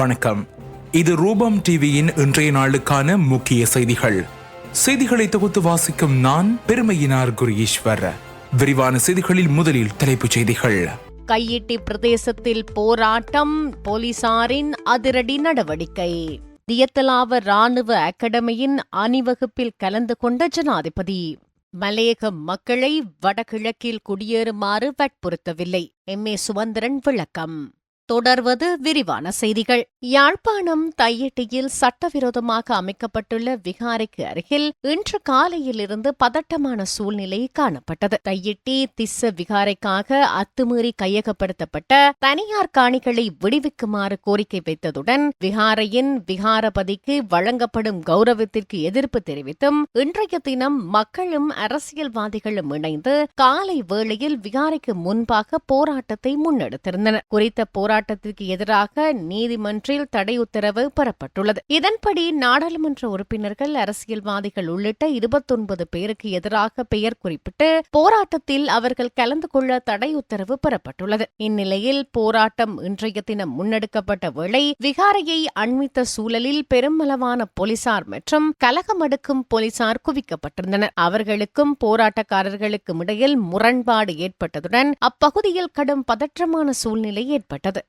வணக்கம். இது ரூபம் டிவியின் இன்றைய நாளுக்கான முக்கிய செய்திகள். செய்திகளை தொகுத்து வாசிக்கும் நான் பெருமையினார் குரீஸ்வர் விரிவான செய்திகளில் முதலில் தலைப்புச் செய்திகள். கையிட்டி பிரதேசத்தில் போராட்டம் போலீசாரின் அதிரடி நடவடிக்கை. தியத்தலாவ ராணுவ அகாடமியின் அணிவகுப்பில் கலந்து கொண்ட ஜனாதிபதி. மலையக மக்களை வடகிழக்கில் குடியேறுமாறு வற்புறுத்தவில்லை. எம். ஏ. சுமந்திரன் விளக்கம். தொடர்வது விரிவான செய்திகள். யாழ்ப்பாணம் தையட்டியில் சட்டவிரோதமாக அமைக்கப்பட்டுள்ள விகாரைக்கு அருகில் இன்று காலையிலிருந்து பதட்டமான சூழ்நிலை காணப்பட்டது. தையிட்டி திஸ்ஸ விகாரைக்காக அத்துமீறி கையகப்படுத்தப்பட்ட தனியார் காணிகளை விடுவிக்குமாறு கோரிக்கை வைத்ததுடன் விகாரையின் விகாரபதிக்கு வழங்கப்படும் கௌரவத்திற்கு எதிர்ப்பு தெரிவித்தும் இன்றைய தினம் மக்களும் அரசியல்வாதிகளும் இணைந்து காலை வேளையில் விகாரைக்கு முன்பாக போராட்டத்தை முன்னெடுத்திருந்தனர். குறித்த போராட்டத்திற்கு எதிராக நீதிமன்றில் தடை உத்தரவு பெறப்பட்டுள்ளது. இதன்படி நாடாளுமன்ற உறுப்பினர்கள் அரசியல்வாதிகள் உள்ளிட்ட இருபத்தொன்பது பேருக்கு எதிராக பெயர் குறிப்பிட்டு போராட்டத்தில் அவர்கள் கலந்து கொள்ள தடை உத்தரவு பெறப்பட்டுள்ளது. இந்நிலையில் போராட்டம் இன்றைய தினம் முன்னெடுக்கப்பட்ட வேளை விகாரையை அண்மித்த சூழலில் பெருமளவான போலீசார் மற்றும் கலகமடுக்கும் போலீசார் குவிக்கப்பட்டிருந்தனர். அவர்களுக்கும் போராட்டக்காரர்களுக்கும் இடையில் முரண்பாடு ஏற்பட்டதுடன் அப்பகுதியில் கடும் பதற்றமான சூழ்நிலை ஏற்பட்டது.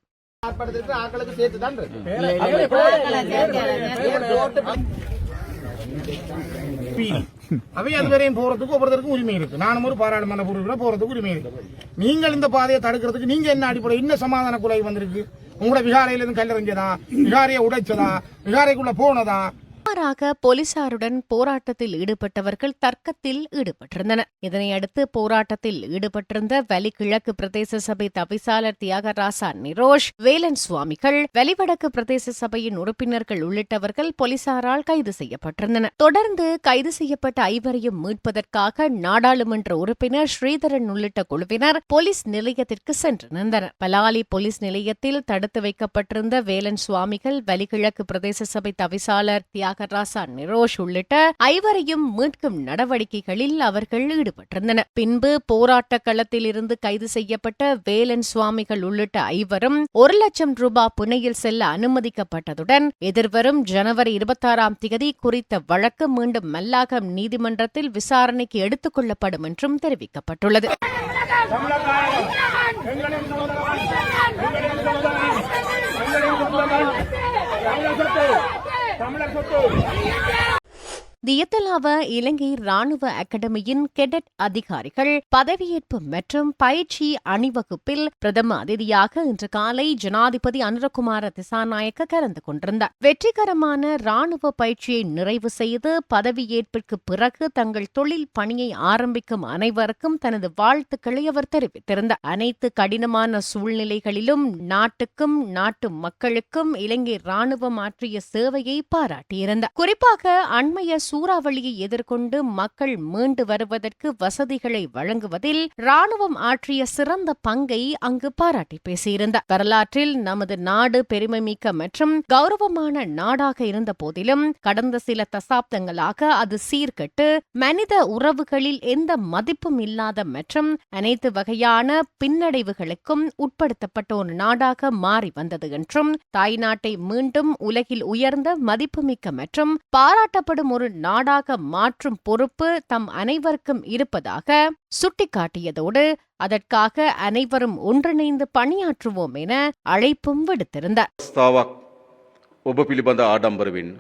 ஆர்ப்பாட்டத்திற்கு ஆட்களுக்கு சேர்த்து தான் போறதுக்கு ஒவ்வொருத்தருக்கும் உரிமை இருக்கு. நானும் ஒரு பாராளுமன்ற உறுப்பினர் போறதுக்கு உரிமை இருக்கு. நீங்கள் இந்த பாதையை தடுக்கிறதுக்கு நீங்க என்ன அடிப்படை என்ன சமாதான குலை வந்திருக்கு? உங்களோட விகாரையில இருந்து கல்லறிஞ்சதா? விகாரையை உடைச்சதா? விகாரைக்குள்ள போனதா? மாறாக போலீசாருடன் போராட்டத்தில் ஈடுபட்டவர்கள் தர்க்கத்தில் ஈடுபட்டிருந்தனர். இதனையடுத்து போராட்டத்தில் ஈடுபட்டிருந்த வலிகிழக்கு பிரதேச சபை தவிசாளர் தியாகராசா நிரோஷ் வேலன் சுவாமிகள் வெளிவடக்கு பிரதேச சபையின் உறுப்பினர்கள் உள்ளிட்டவர்கள் போலீசாரால் கைது செய்யப்பட்டிருந்தனர். தொடர்ந்து கைது செய்யப்பட்ட ஐவரையும் மீட்பதற்காக நாடாளுமன்ற உறுப்பினர் ஸ்ரீதரன் உள்ளிட்ட குழுவினர் போலீஸ் நிலையத்திற்கு சென்றிருந்தனர் பலாலி போலீஸ் நிலையத்தில் தடுத்து வைக்கப்பட்டிருந்த வேலன் சுவாமிகள் வலிகிழக்கு பிரதேச சபை தவிசாளர் தியாகராசா நிரோஷ் உள்ளிட்ட ஐவரையும் மீட்கும் நடவடிக்கைகளில் அவர்கள் ஈடுபட்டிருந்தனர். பின்பு போராட்ட களத்தில் இருந்து கைது செய்யப்பட்ட வேலன் சுவாமிகள் உள்ளிட்ட ஐவரும் ஒரு லட்சம் ரூபாய் புனையில் செல்ல அனுமதிக்கப்பட்டதுடன் எதிர்வரும் ஜனவரி இருபத்தாறாம் தேதி குறித்த வழக்கு மீண்டும் மல்லாகம் நீதிமன்றத்தில் விசாரணைக்கு எடுத்துக் கொள்ளப்படும் என்றும் தெரிவிக்கப்பட்டுள்ளது. தமிழர் சொத்து தியத்தலாவ இலங்கை ராணுவ அகாடமியின் கெடட் அதிகாரிகள் பதவியேற்பு மற்றும் பயிற்சி அணிவகுப்பில் பிரதம அதிதியாக இன்று காலை ஜனாதிபதி அனுரகுமார திசாநாயக்க கலந்து கொண்டிருந்தார். வெற்றிகரமான ராணுவ பயிற்சியை நிறைவு செய்து பதவியேற்பிற்கு பிறகு தங்கள் தொழில் பணியை ஆரம்பிக்கும் அனைவருக்கும் தனது வாழ்த்துக்களை அவர் தெரிவித்திருந்தார். அனைத்து கடினமான சூழ்நிலைகளிலும் நாட்டுக்கும் நாட்டு மக்களுக்கும் இலங்கை ராணுவம் ஆற்றிய சேவையை பாராட்டியிருந்தார். குறிப்பாக அண்மைய சூறாவளியை எதிர்கொண்டு மக்கள் மீண்டு வருவதற்கு வசதிகளை வழங்குவதில் ராணுவம் ஆற்றிய சிறந்த பங்கை அங்கு பாராட்டி பேசியிருந்தார். வரலாற்றில் நமது நாடு பெருமைமிக்க மற்றும் கௌரவமான நாடாக இருந்த போதிலும் கடந்த சில தசாப்தங்களாக அது சீர்கெட்டு மனித உறவுகளில் எந்த மதிப்பும் இல்லாத மற்றும் அனைத்து வகையான பின்னடைவுகளுக்கும் உட்படுத்தப்பட்ட ஒரு நாடாக மாறி வந்தது என்றும் தாய்நாட்டை மீண்டும் உலகில் உயர்ந்த மதிப்புமிக்க மற்றும் பாராட்டப்படும் ஒரு நாடாக மாற்றும் பொறுப்பு தம் அனைவருக்கும் இருப்பதாக சுட்டிக்காட்டியதோடு அதற்காக அனைவரும் ஒன்றிணைந்து பணியாற்றுவோம் என அழைப்பும் விடுத்திருந்தார் අවස්ථාවක් ඔබ පිළිබඳ ආඩම්බර වෙන්න.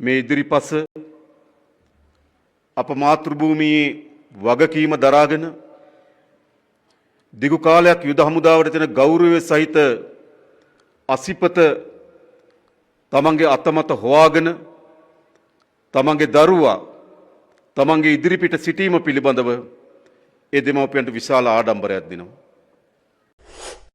මේ ඉදිරිපස අප මාතෘභූමියේ වගකීම දරාගෙන දිගු කාලයක් යුද හමුදාවට තින ගෞරවය සහිත අසිපත තමන්ගේ අත්තමත හොවාගෙන තමන්ගේ දරුවා තමන්ගේ ඉදිරිපිට සිටීම පිළිබඳව ඒ දෙමවපියන්ට විශාල ආඩම්බරයක් දෙනවා.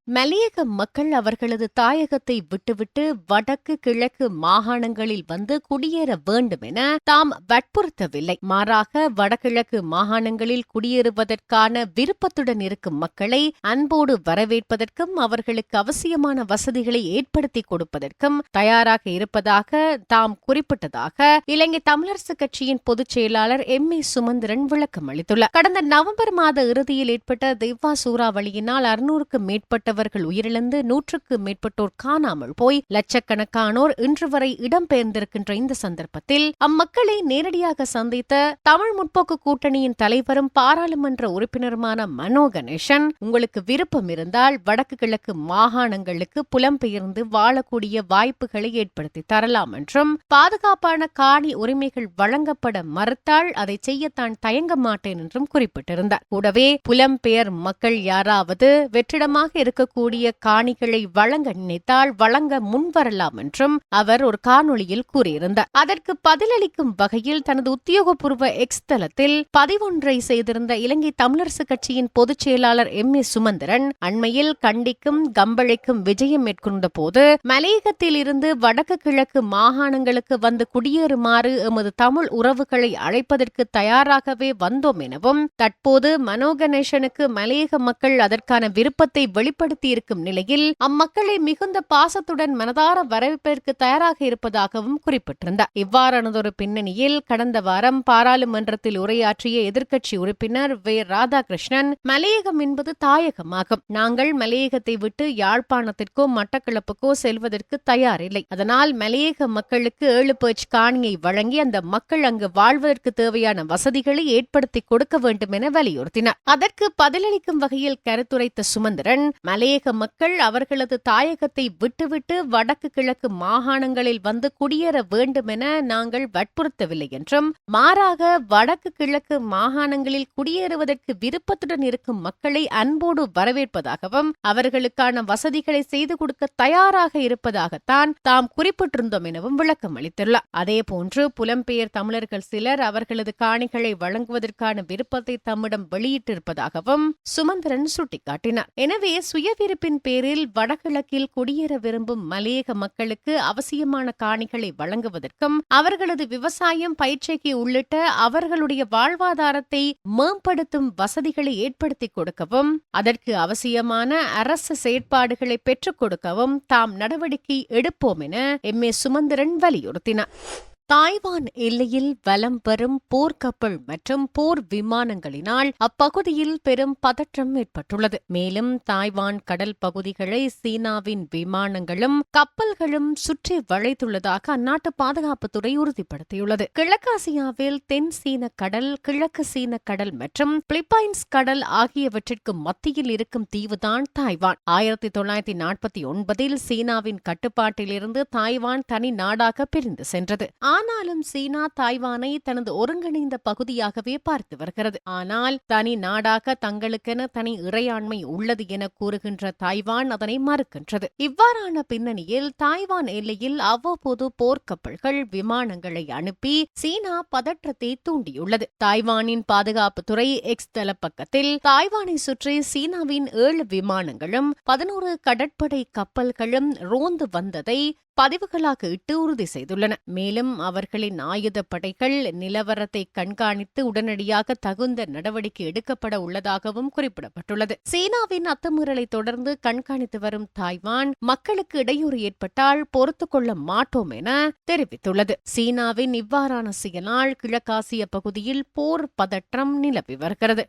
மலையக மக்கள் அவர்களது தாயகத்தை விட்டுவிட்டு வடக்கு கிழக்கு மாகாணங்களில் வந்து குடியேற வேண்டும் என தாம் வற்புறுத்தவில்லை. மாறாக வடகிழக்கு மாகாணங்களில் குடியேறுவதற்கான விருப்பத்துடன் இருக்கும் மக்களை அன்போடு வரவேற்பதற்கும் அவர்களுக்கு அவசியமான வசதிகளை ஏற்படுத்தி கொடுப்பதற்கும் தயாராக இருப்பதாக தாம் குறிப்பிட்டதாக இலங்கை தமிழரசு கட்சியின் பொதுச் செயலாளர் எம். ஏ. சுமந்திரன் விளக்கம் அளித்துள்ளார் கடந்த நவம்பர் மாத இறுதியில் ஏற்பட்ட திவ்வா சூறாவளியினால் அறுநூறுக்கும் மேற்பட்டவர் மீனவர்கள் உயிரிழந்து நூற்றுக்கு மேற்பட்டோர் காணாமல் போய் லட்சக்கணக்கானோர் இன்று வரை இடம்பெயர்ந்திருக்கின்ற இந்த சந்தர்ப்பத்தில் அம்மக்களை நேரடியாக சந்தித்த தமிழ் முற்போக்கு கூட்டணியின் தலைவரும் பாராளுமன்ற உறுப்பினருமான மனோ கணேசன் உங்களுக்கு விருப்பம் இருந்தால் வடக்கு கிழக்கு மாகாணங்களுக்கு புலம்பெயர்ந்து வாழக்கூடிய வாய்ப்புகளை ஏற்படுத்தி தரலாம் என்றும் பாதுகாப்பான காணி உரிமைகள் வழங்கப்பட மறுத்தால் அதை செய்யத்தான் தயங்க மாட்டேன் என்றும் குறிப்பிட்டிருந்தார். கூடவே புலம்பெயர் மக்கள் யாராவது வெற்றிடமாக இருக்க கூடிய காணிகளை வழங்க நினைத்தால் வழங்க முன்வரலாம் என்றும் அவர் ஒரு காணொளியில் கூறியிருந்தார். அதற்கு பதிலளிக்கும் வகையில் தனது உத்தியோகபூர்வ எக்ஸ் தளத்தில் பதிவொன்றை செய்திருந்த இலங்கை தமிழரசு கட்சியின் பொதுச் செயலாளர் எம். ஏ. சுமந்திரன் அண்மையில் கண்டிக்கும் கம்பளைக்கும் விஜயம் மேற்கொண்ட போது மலையகத்தில் இருந்து வடக்கு கிழக்கு மாகாணங்களுக்கு வந்து குடியேறுமாறு எமது தமிழ் உறவுகளை அழைப்பதற்கு தயாராகவே வந்தோம் எனவும் தற்போது மனோ கணேசனுக்கு மலையக மக்கள் அதற்கான விருப்பத்தை வெளிப்படுத்தி இருக்கும் நிலையில் அம்மக்களை மிகுந்த பாசத்துடன் மனதார வரவேற்பதற்கு தயாராக இருப்பதாகவும் குறிப்பிட்டிருந்தார். இவ்வாறானதொரு பின்னணியில் கடந்த வாரம் பாராளுமன்றத்தில் உரையாற்றிய எதிர்க்கட்சி உறுப்பினர் வே. ராதாகிருஷ்ணன் மலையகம் என்பது தாயகமாகும். நாங்கள் மலையகத்தை விட்டு யாழ்ப்பாணத்திற்கோ மட்டக்களப்புக்கோ செல்வதற்கு தயாரில்லை. அதனால் மலையக மக்களுக்கு ஏழு பேச்சு காணியை வழங்கி அந்த மக்கள் அங்கு வாழ்வதற்கு தேவையான வசதிகளை ஏற்படுத்தி கொடுக்க வேண்டும் என வலியுறுத்தினார். அதற்கு பதிலளிக்கும் வகையில் கருத்துரைத்த சுமந்திரன் அநேக மக்கள் அவர்களது தாயகத்தை விட்டுவிட்டு வடக்கு கிழக்கு மாகாணங்களில் வந்து குடியேற வேண்டும் என நாங்கள் வற்புறுத்தவில்லை என்றும் மாறாக வடக்கு கிழக்கு மாகாணங்களில் குடியேறுவதற்கு விருப்பத்துடன் இருக்கும் மக்களை அன்போடு வரவேற்பதாகவும் அவர்களுக்கான வசதிகளை செய்து கொடுக்க தயாராக இருப்பதாகத்தான் தாம் குறிப்பிட்டிருந்தோம் எனவும் விளக்கம் அளித்துள்ளார். அதேபோன்று புலம்பெயர் தமிழர்கள் சிலர் அவர்களது காணிகளை வழங்குவதற்கான விருப்பத்தை தம்மிடம் வெளியிட்டிருப்பதாகவும் சுமந்திரன் சுட்டிக்காட்டினார். எனவே சுய சுயவிருப்பின் பேரில் வடகிழக்கில் குடியேற விரும்பும் மலையக மக்களுக்கு அவசியமான காணிகளை வழங்குவதற்கும் அவர்களது விவசாயம் பயிற்சிக்கு உள்ளிட்ட அவர்களுடைய வாழ்வாதாரத்தை மேம்படுத்தும் வசதிகளை ஏற்படுத்திக் கொடுக்கவும் அதற்கு அவசியமான அரசு செயற்பாடுகளை பெற்றுக் கொடுக்கவும் தாம் நடவடிக்கை எடுப்போம் என எம் ஏ சுமந்திரன் வலியுறுத்தினார். தாய்வான் எல்லையில் வலம் வரும் போர்க்கப்பல் மற்றும் போர் விமானங்களினால் அப்பகுதியில் பெரும் பதற்றம் ஏற்பட்டுள்ளது. மேலும் தாய்வான் கடல் பகுதிகளை சீனாவின் விமானங்களும் கப்பல்களும் சுற்றி வளைத்துள்ளதாக அந்நாட்டு பாதுகாப்புத்துறை உறுதிப்படுத்தியுள்ளது. கிழக்காசியாவில் தென் சீன கடல் கிழக்கு சீன கடல் மற்றும் பிலிப்பைன்ஸ் கடல் ஆகியவற்றிற்கு மத்தியில் இருக்கும் தீவுதான் தாய்வான். ஆயிரத்தி தொள்ளாயிரத்தி நாற்பத்தி ஒன்பதில் சீனாவின் கட்டுப்பாட்டிலிருந்து தாய்வான் தனி நாடாக பிரிந்து சென்றது. ஆனாலும் சீனா தாய்வானை தனது ஒருங்கிணைந்த பகுதியாகவே பார்த்து வருகிறது. ஆனால் தனி நாடாக தங்களுக்கென தனி இறையாண்மை உள்ளது என கூறுகின்ற தாய்வான் அதனை மறுக்கின்றது. இவ்வாறான பின்னணியில் தாய்வான் எல்லையில் அவ்வப்போது போர்க்கப்பல்கள் விமானங்களை அனுப்பி சீனா பதற்றத்தை தூண்டியுள்ளது. தாய்வானின் பாதுகாப்புத்துறை எக்ஸ் தளப்பக்கத்தில் தாய்வானை சுற்றி சீனாவின் ஏழு விமானங்களும் பதினோரு கடற்படை கப்பல்களும் ரோந்து வந்ததை பதிவுகளாக இட்டு உறுதி செய்துள்ளன. மேலும் அவர்களின் ஆயுத படைகள் நிலவரத்தை கண்காணித்து உடனடியாக தகுந்த நடவடிக்கை எடுக்கப்பட உள்ளதாகவும் குறிப்பிடப்பட்டுள்ளது. சீனாவின் அத்துமீறலை தொடர்ந்து கண்காணித்து வரும் தாய்வான் மக்களுக்கு இடையூறு ஏற்பட்டால் பொறுத்துக் கொள்ள மாட்டோம் என தெரிவித்துள்ளது. சீனாவின் இவ்வாறான செயலால் கிழக்காசிய பகுதியில் போர் பதற்றம் நிலவி வருகிறது.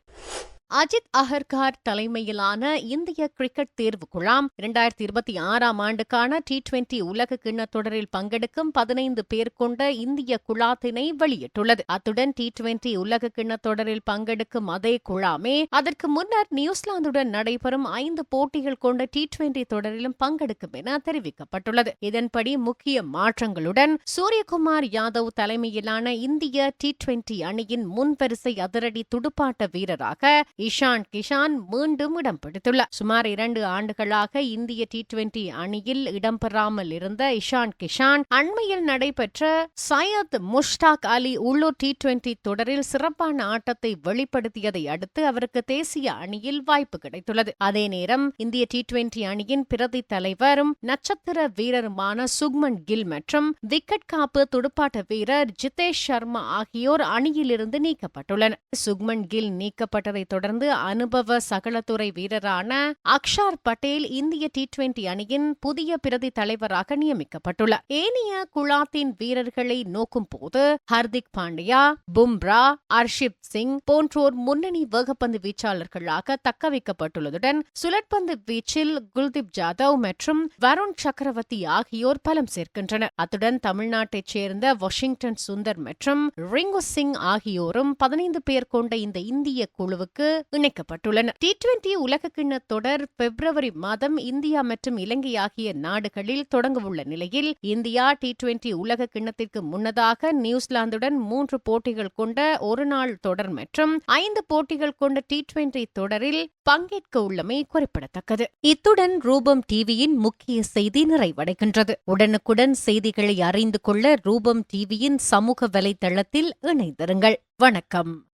அஜித் அகர்கார் தலைமையிலான இந்திய கிரிக்கெட் தேர்வு குழாம் இரண்டாயிரத்தி இருபத்தி ஆறாம் ஆண்டுக்கான டி டுவெண்டி உலக கிண்ண தொடரில் பங்கெடுக்கும் பதினைந்து பேர் கொண்ட இந்திய குழாத்தினை வெளியிட்டுள்ளது. அத்துடன் டி டுவெண்டி உலக கிண்ண தொடரில் பங்கெடுக்கும் அதே குழாமே அதற்கு முன்னர் நியூசிலாந்துடன் நடைபெறும் ஐந்து போட்டிகள் கொண்ட டி டுவெண்டி தொடரிலும் பங்கெடுக்கும் என தெரிவிக்கப்பட்டுள்ளது. இதன்படி முக்கிய மாற்றங்களுடன் சூரியகுமார் யாதவ் தலைமையிலான இந்திய டி டுவெண்டி அணியின் முன்வரிசை அதிரடி துடுப்பாட்ட வீரராக இஷான் கிஷான் மீண்டும் இடம் பிடித்துள்ளார் சுமார் இரண்டு ஆண்டுகளாக இந்திய டி டுவெண்டி அணியில் இடம்பெறாமல் இருந்த இஷான் கிஷான் அண்மையில் நடைபெற்ற சையத் முஷ்டாக் அலி உள்ளூர் டி டுவெண்டி தொடரில் சிறப்பான ஆட்டத்தை வெளிப்படுத்தியதை அடுத்து அவருக்கு தேசிய அணியில் வாய்ப்பு கிடைத்துள்ளது. அதே நேரம் இந்திய டி டுவெண்டி அணியின் பிரதி தலைவரும் நட்சத்திர வீரருமான சுக்மன் கில் மற்றும் விக்கெட் காப்பு துடுப்பாட்ட வீரர் ஜிதேஷ் சர்மா ஆகியோர் அணியிலிருந்து நீக்கப்பட்டுள்ளனர். சுக்மன் கில் நீக்கப்பட்டதை தொடர்ந்து தொடர்ந்து அனுபவ சகலத்துறை வீரரான அக்ஷார் பட்டேல் இந்திய டி டுவெண்டி அணியின் புதிய பிரதி தலைவராக நியமிக்கப்பட்டுள்ளார். ஏனைய குழாத்தின் வீரர்களை நோக்கும் போது ஹர்திக் பாண்டியா பும்ரா அர்ஷிப் சிங் போன்றோர் முன்னணி வேகப்பந்து வீச்சாளர்களாக தக்க வைக்கப்பட்டுள்ளதுடன் சுழற்பந்து வீச்சில் குல்தீப் ஜாதவ் மற்றும் வருண் சக்கரவர்த்தி ஆகியோர் பலம் சேர்க்கின்றனர். அத்துடன் தமிழ்நாட்டைச் சேர்ந்த வாஷிங்டன் சுந்தர் மற்றும் ரிங்கு சிங் ஆகியோரும் பதினைந்து பேர் கொண்ட இந்த இந்திய குழுவுக்கு இணைக்கப்பட்டுள்ளன. டி டுவெண்டி உலகக்கிண்ண தொடர் பிப்ரவரி மாதம் இந்தியா மற்றும் இலங்கை ஆகிய நாடுகளில் தொடங்கவுள்ள நிலையில் இந்தியா டி டுவெண்டி உலக கிண்ணத்திற்கு முன்னதாக நியூசிலாந்துடன் மூன்று போட்டிகள் கொண்ட ஒருநாள் தொடர் மற்றும் ஐந்து போட்டிகள் கொண்ட டி டுவெண்டி தொடரில் பங்கேற்க உள்ளமை குறிப்பிடத்தக்கது. இத்துடன் ரூபம் டிவியின் முக்கிய செய்தி நிறைவடைகின்றது. உடனுக்குடன் செய்திகளை அறிந்து கொள்ள ரூபம் டிவியின் சமூக வலைதளத்தில் இணைந்திருங்கள். வணக்கம்.